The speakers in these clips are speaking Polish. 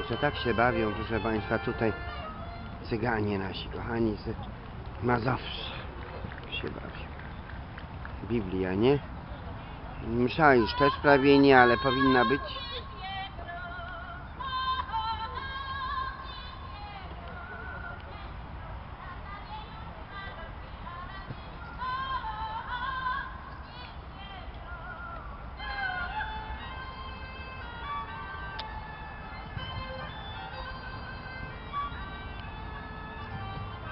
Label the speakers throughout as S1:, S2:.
S1: Jeszcze tak się bawią, proszę Państwa, tutaj cyganie nasi, kochani z Mazowsza się bawią. Biblia, nie? Msza już też prawie nie, ale powinna być.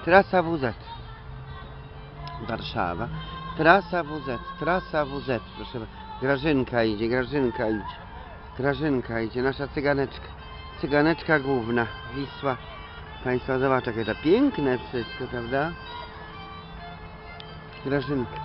S1: Trasa WZ. Warszawa. Trasa WZ, trasa WZ, proszę. Grażynka idzie, Grażynka idzie. Grażynka idzie, nasza cyganeczka. Cyganeczka główna, Wisła. Państwo zobaczą, jakie to piękne wszystko, prawda? Grażynka.